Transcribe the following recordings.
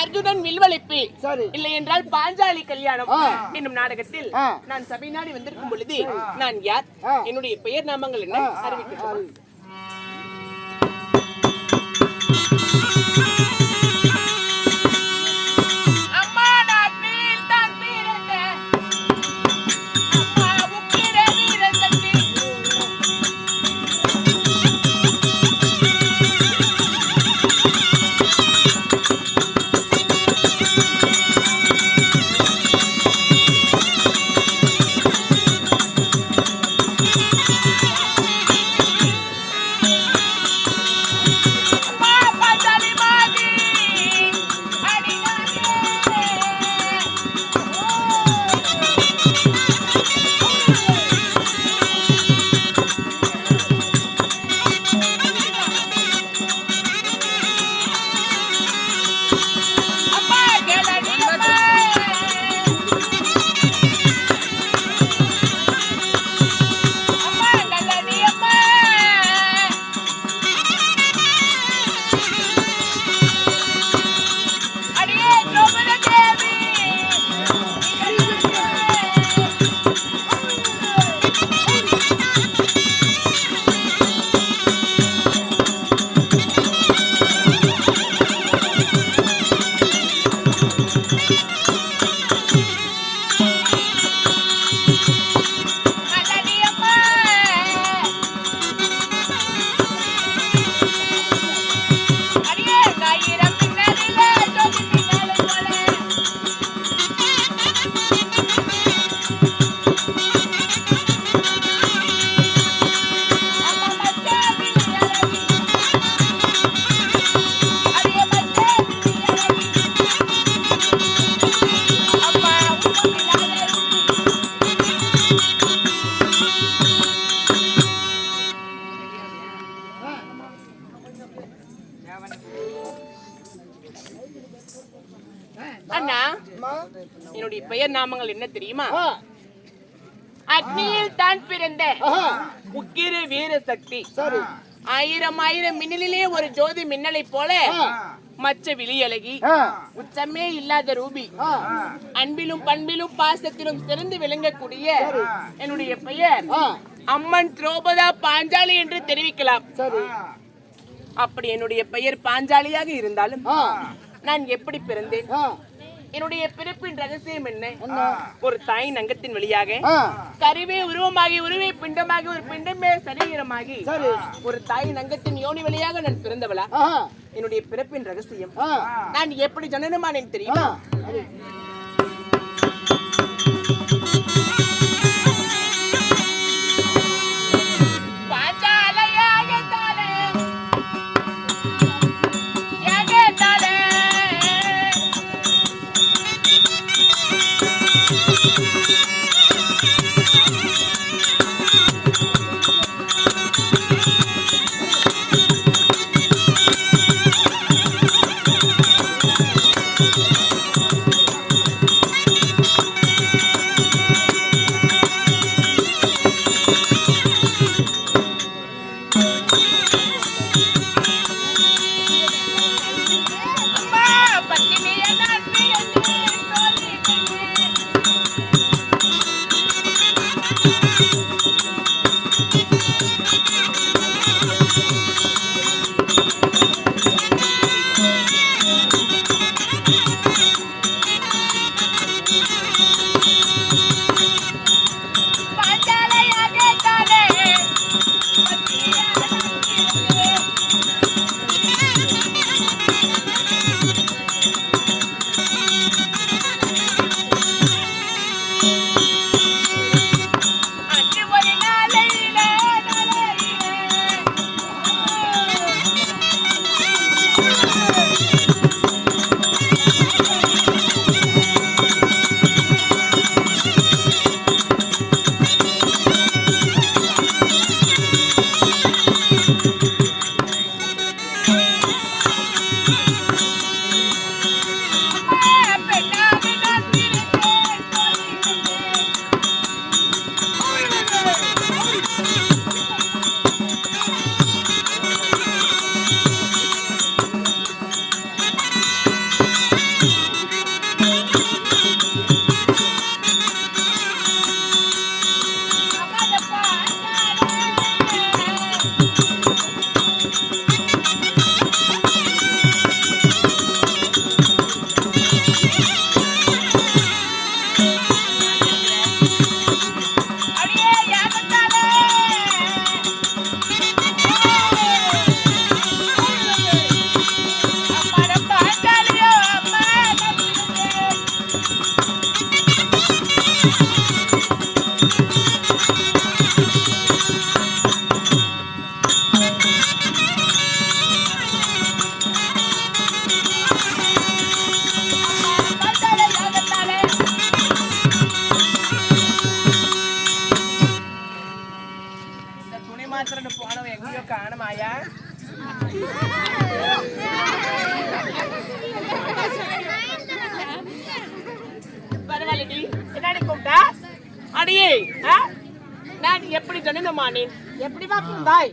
அர்ஜுனன் வில்வளைப்பு. சரி. இல்லை என்றால் பாஞ்சாலி கல்யாணம். என்னும் நாடகத்தில். நான் சபை நாடி வந்திருக்கும் பொழுது நான் யார். என்னுடைய பெயர் நாமங்கள் என்ன? அறிவிக்கிறேன் என்னுடைய பெயர் நாமங்கள் என்ன தெரியுமா? அக்னியில் தான் பிறந்த உக்கிர வீர சக்தி. ஆயிரம் ஆயிரம் மின்னலிலே ஒரு ஜோதி மின்னலை போல மச்ச விழியழகி உச்சமே இல்லாத ரூபி. அன்பிலும் பண்பிலும் பாசத்திலும் சிறந்து விளங்கக்கூடிய என்னுடைய பெயர் அம்மன் திரௌபதா பாஞ்சாலி என்று தெரிவிக்கலாம். அப்படி என்னுடைய பெயர் பாஞ்சாலியாக இருந்தாலும் நான் எப்படி பிறந்தேன்? என்னுடைய பிறப்பின் ரகசியம் என்ன? ஒரு தாய் நங்கத்தின் வழியாக கருவே உருவமாகி உருவே பிண்டமாகி ஒரு பிண்டமே சரீரமாகி. சரி. ஒரு தாய் நங்கத்தின் யோனி வழியாக நான் பிறந்தவளா? என்னுடைய பிறப்பின் ரகசியம். நான் எப்படி ஜனனமானேன் தெரியுமா?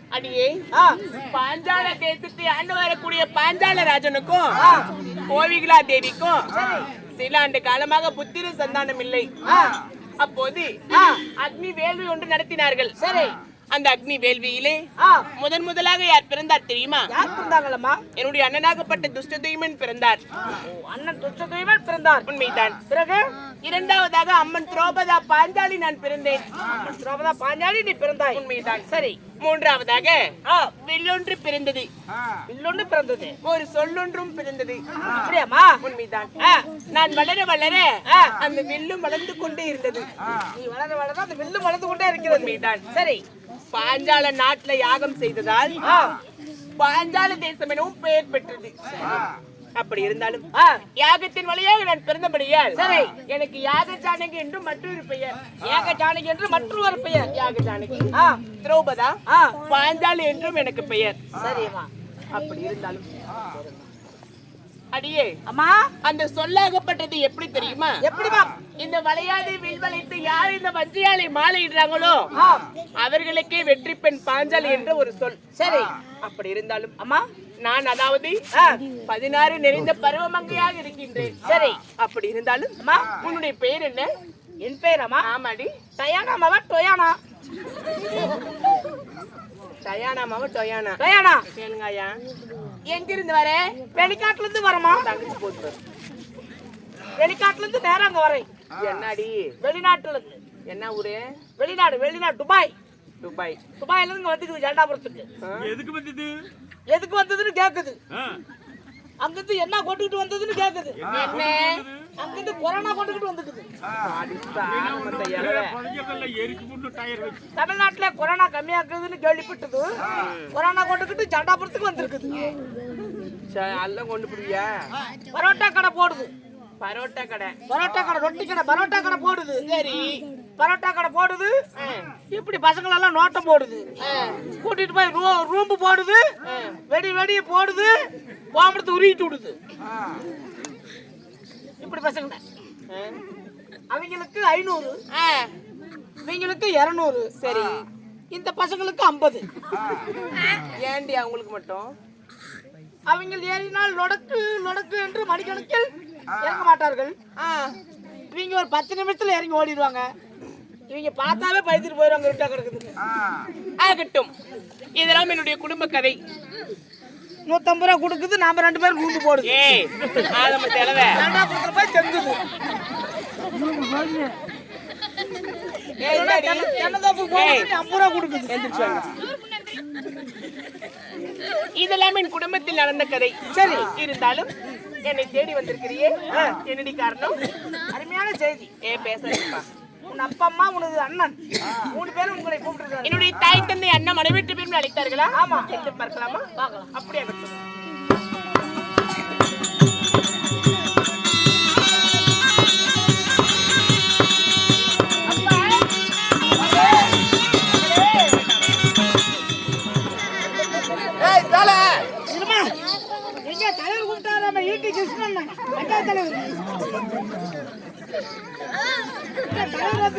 அடியே ஆ, பாஞ்சால தேசத்தை ஆண்டு வரக்கூடிய பாஞ்சால ராஜனுக்கும் கோவிகளா தேவிக்கும் சில ஆண்டு காலமாக புத்திர சந்தானம் இல்லை. அப்போது. அக்னி வேள்வி ஒன்று நடத்தினார்கள். சரி. அந்த அக்னி வேள்வியிலே முதன் முதலாக யார் பிறந்தார் தெரியுமா? என்னுடைய அண்ணனாகப்பட்ட துஷ்டதெய்வன் பிறந்தார். ஓ, அண்ணன் துச்சதேவன் பிறந்தார். உண்மைதான். பிறகு? இரண்டாவதாக அம்மன் திரௌபதா பாஞ்சாலி நான் பிறந்தேன். திரௌபதா பாஞ்சாலி நீ பிறந்தாய். உண்மைதான். சரி. மூன்றாவதாக வில்லொன்று பிறந்தது வில்லொன்னு பிறந்தது. ஒரு சொல்லொன்றும் பிறந்தது அப்படியாம்மா? உண்மைதான் நான் வளர வளர. அந்த வில்லும் வளர்ந்து கொண்டே இருந்தது. நீ வளர வளர அந்த வில்லு வளர்ந்து கொண்டே இருக்கிறது. உண்மைதான் சரி. பாஞ்சால நாட்டுல யாகம் செய்ததால் பாஞ்சால தேசம் எனவும் பெயர் பெற்றது. அப்படி இருந்தாலும் யாகத்தின் வழியாக நான் பிறந்தபடியால் சரி. எனக்கு யாக ஜானகி என்றும் மற்றொரு பெயர். ஏக ஜானகி என்று மற்றொரு பெயர். யாக ஜானகி திரௌபதா? பாஞ்சாலி என்றும் எனக்கு பெயர். சரிம்மா அப்படி இருந்தாலும் அடியே அம்மா. அந்த சொல்லாகப்பட்டது எப்படி தெரியுமா? எப்படிமா இந்த வளையாதை வில்வளைத்து யார் இந்த வஞ்சியாலை மாலையிடுறாங்களோ? அவர்களுக்கே வெற்றி பெண் பாஞ்சாலி என்ற ஒரு சொல். சரி. அப்படி இருந்தாலும் அம்மா. நான் அதாவது பதினாறு நிறைந்த பருவமங்கையாக இருக்கின்றேன். சரி. அப்படி இருந்தாலும் அம்மா உன்னுடைய பெயர் என்ன? என் பேர் அம்மா? ஆமாடி. டயானா மாவா டொயானா. டயானா மாவ டொயானா. டயானா. கேளுங்கய்யா எங்க இருந்து வர? வெளிக்காட்டுல இருந்து வரமா? தங்கச்சி போட்டு. வெளிக்காட்டுல இருந்து நேரா அங்க வரேன். என்னடி? வெளிநாட்டுல இருந்து. என்ன ஊரு? வெளிநாடு வெளிநாடு துபாய். துபாய். துபாயில இருந்து இங்க வந்துக்குது ஜெண்டாபுரத்துக்கு? எதுக்கு வந்தது? எதுக்கு வந்ததுன்னு கேக்குது. அங்கிருந்து என்ன கொண்டுகிட்டு வந்ததுன்னு கேக்குது. என்ன அங்கிருந்து கொரோனா கொண்டுகிட்டு வந்துக்குது. தமிழ்நாட்டுல கொரோனா கம்மியாக்குதுன்னு கேள்விப்பட்டது. கொரோனா கொண்டுகிட்டு ஜெண்டாபுரத்துக்கு வந்திருக்குது. எல்லாம் கொண்டு போடுவியா? பரோட்டா கடை போடுது. பரோட்டா கடை. பரோட்டா கடை ரொட்டி கடை பரோட்டா கடை போடுது. சரி. பரோட்டா கடை போடுது. இப்படி பசங்களெல்லாம் நோட்டம் போடுது. கூட்டிட்டு போய் ரூ ரூம்பு போடுது. வெடி வெடிய போடுது. கோமடத்தை உருகிட்டு விடுது. இப்படி பசங்க. அவங்களுக்கு ஐநூறு. ஆ, இவங்களுக்கு இரநூறு. சரி. இந்த பசங்களுக்கு ஐம்பது. ஏண்டி அவங்களுக்கு மட்டும்? அவங்க ஏறினால் லொடக்கு லொடக்கு என்று மணிக்கணக்கில் இறங்க மாட்டார்கள். இவங்க ஒரு பத்து நிமிஷத்துல இறங்கி ஓடிடுவாங்க. இவங்க பார்த்தாவே பயந்துட்டு போயிடுவாங்க விட்டா கிடக்குது ஆகட்டும். இதெல்லாம் என்னுடைய குடும்ப கதை நூத்தம்பது ரூபா கொடுக்குது நாம ரெண்டு பேரும் ரூம்பு போடுது. செங்குது. இதெல்லாம் என் குடும்பத்தில் நடந்த கதை. சரி. இருந்தாலும் என்னை தேடி வந்திருக்கிறியே. என்னடி காரணம்? அருமையான செய்தி. ஏ பேசுறேன்ப்பா உன் அப்பா அம்மா உனது அண்ணன். மூணு பேரும் உங்களை கூப்பிட்டுருக்காங்க. என்னுடைய தாய் தந்தை அண்ணன் மனைவிட்டு பேரும் அழைத்தார்களா? ஆமா. பார்க்கலாம்? அப்படியே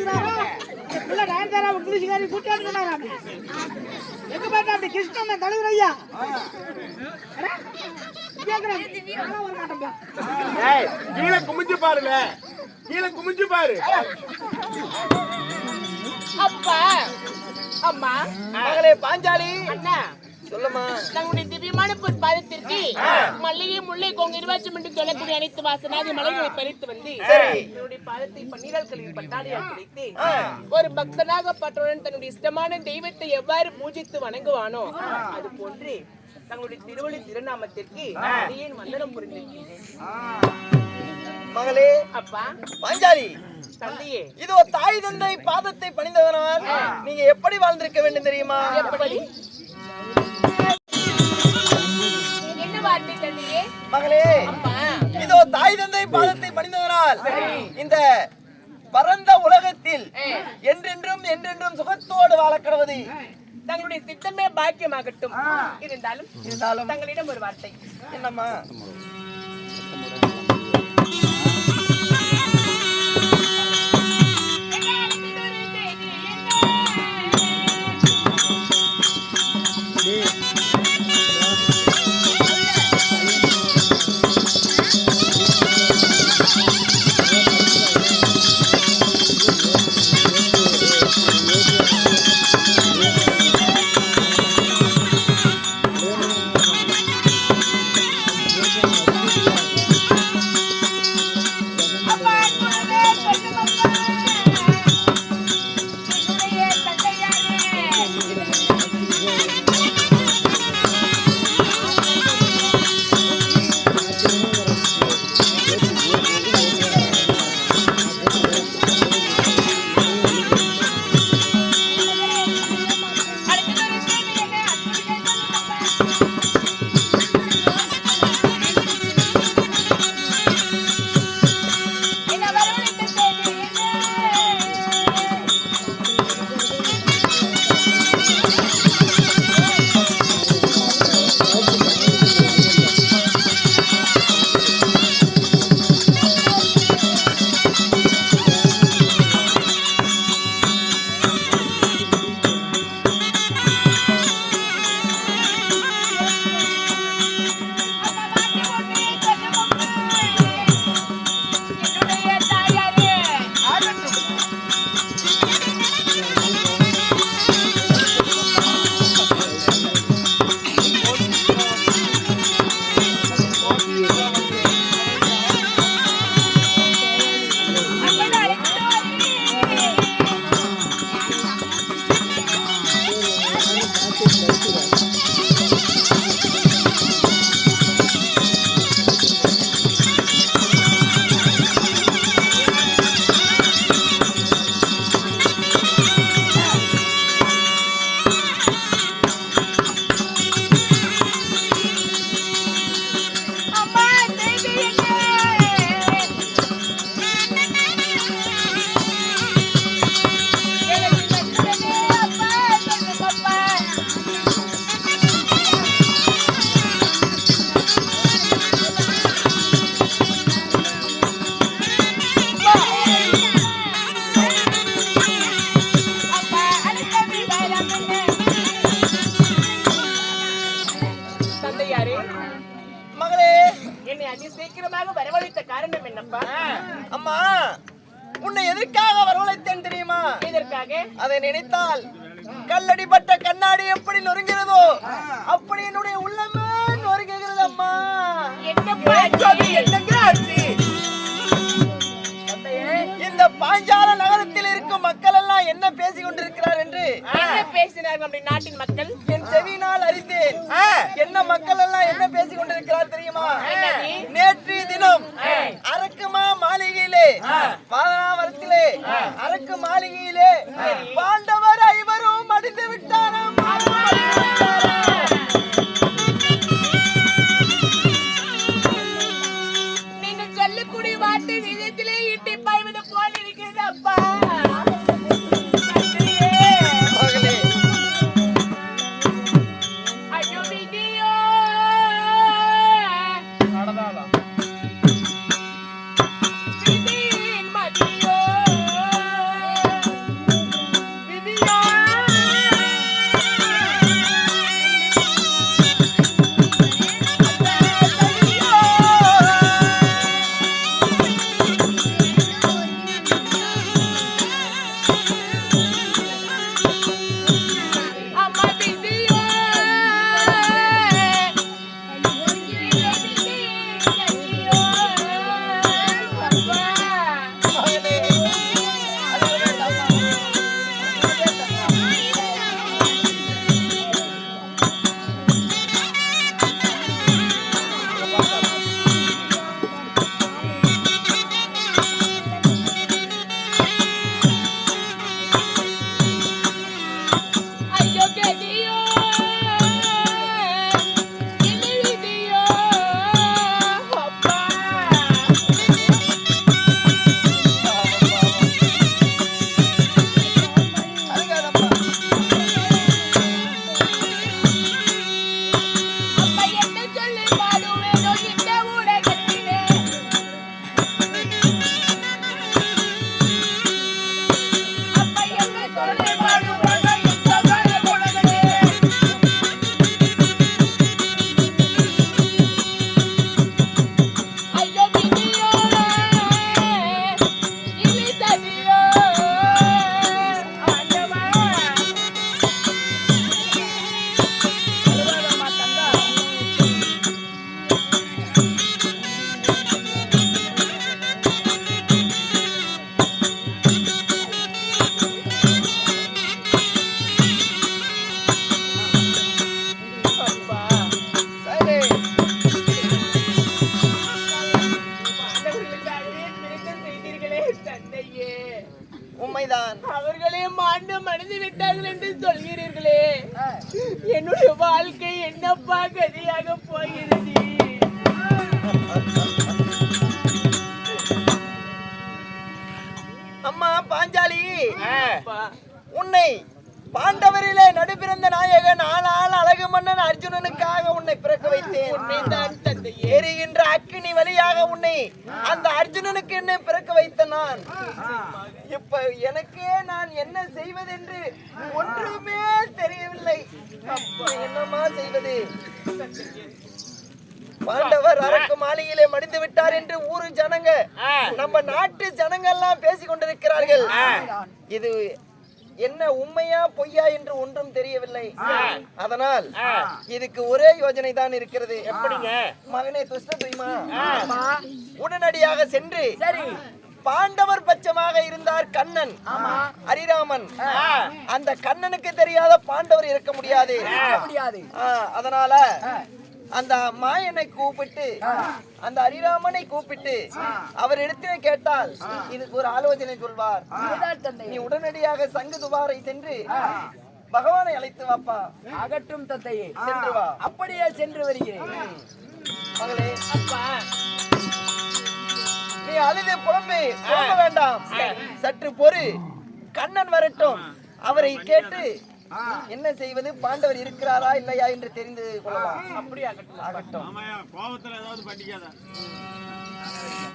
பிள்ளை நயன்தாரா கூட்டாண்டு சொன்னாராம் எங்க போயிட்டா அப்படி கிருஷ்ணன் தலைவர் ஐயா? கீழே குமிஞ்சு பாருங்க. கீழே குமிஞ்சு பாரு. அப்பா அம்மா. மகளே பாஞ்சாலி. அண்ணா. சொல்லுமா. தங்களுடைய திவ்யமான பொற்பாதத்திற்கு மல்லிகை முல்லை கொங்கு இருவாச்சம் என்று சொல்லக்கூடிய அனைத்து வாசனாதி மலைகளை பறித்து வந்து என்னுடைய பாதத்தை பன்னீரால் கழுவி பட்டாணியால் குடித்து ஒரு பக்தனாக பட்டவுடன் தன்னுடைய இஷ்டமான தெய்வத்தை எவ்வாறு பூஜித்து வணங்குவானோ அது போன்று தங்களுடைய திருவள்ளி திருநாமத்திற்கு வந்தனம் புரிந்திருக்கிறேன். மகளே அப்பா. பாஞ்சாலி. தந்தையே. இதோ தாய் தந்தை பாதத்தை பணிந்ததனால் நீங்க எப்படி வாழ்ந்திருக்க வேண்டும் தெரியுமா? எப்படி? மகளே இதோ தாய் தந்தை பாதத்தை பணிந்ததனால் இந்த பரந்த உலகத்தில் என்றென்றும் என்றென்றும் சுகத்தோடு வாழ கடவுது தங்களுடைய சித்தமே பாக்கியமாகட்டும். இருந்தாலும் இருந்தாலும் தங்களிடம் ஒரு வார்த்தை. என்னம்மா? பேசினார்கள் நம்முடைய நாட்டின் மக்கள். என் செவியினால் அறிந்தேன் என்ன மக்கள் எல்லாம் என்ன பேசிக் கொண்டிருக்கிறார் தெரியுமா? நேற்று தினம் அரக்குமா மாளிகையிலே பாதனாவரத்திலே அரக்கு மாளிகையிலே பாண்டவர் தந்தையே. உண்மைதான். அவர்களே மாண்டு மணிந்து விட்டார்கள் என்று சொல்கிறீர்களே. என்னுடைய வாழ்க்கை என்னப்பா கதியாக போகிறது? அம்மா பாஞ்சாலி. உன்னை பாண்டவரிலே நடுபிறந்த நாயகன் ஆனால் அழகு மன்னன் அர்ஜுனனுக்காக உன்னை பிறக்க வைத்தேன். எரிகின்ற அக்கினி வழியாக உன்னை அந்த அர்ஜுனனுக்கு என்ன பிறக்க வைத்த நான். இப்ப எனக்கே நான் என்ன செய்வதென்று ஒன்றுமே தெரியவில்லை. அப்பா, என்னம்மா செய்வது? பாண்டவர் அரக்கு மாளிகையிலே மடிந்து விட்டார் என்று ஊரு ஜனங்க நம்ம நாட்டு ஜனங்க எல்லாம் பேசிக் கொண்டிருக்கிறார்கள் இது என்ன உண்மையா பொய்யா என்று ஒன்றும் தெரியவில்லை. அதனால் இதுக்கு ஒரே யோஜனை தான் இருக்கிறது எப்படிங்க? மகனே துஷ்ட துய்மா உடனடியாக சென்று பாண்டவர் பட்சமாக இருந்தார் கண்ணன். ஹரிராமன். அந்த கண்ணனுக்கு தெரியாத பாண்டவர் இருக்க முடியாது. அதனால அந்த மாயனை கூப்பிட்டு அந்த ஹரிராமனை கூப்பிட்டு அவர் இடத்திலே கேட்டால் இதுக்கு ஒரு ஆலோசனை சொல்வார். நீ உடனடியாக சங்கு துவாரை சென்று பகவானை அழைத்து வாப்பா. அகற்றும் தந்தையே சென்று வா. அப்படியே சென்று வருகிறேன். மகளே. அப்பா நீ அழுது புலம்ப. வேண்டாம். சற்று பொறு. கண்ணன் வரட்டும். அவரை கேட்டு என்ன செய்வது? பாண்டவர் இருக்கிறாரா இல்லையா என்று தெரிந்து கொள்ளலாம். அப்படியாகட்டும். ஆகட்டும். ஆமாயா கோபத்துல ஏதாவது பண்ணிக்காத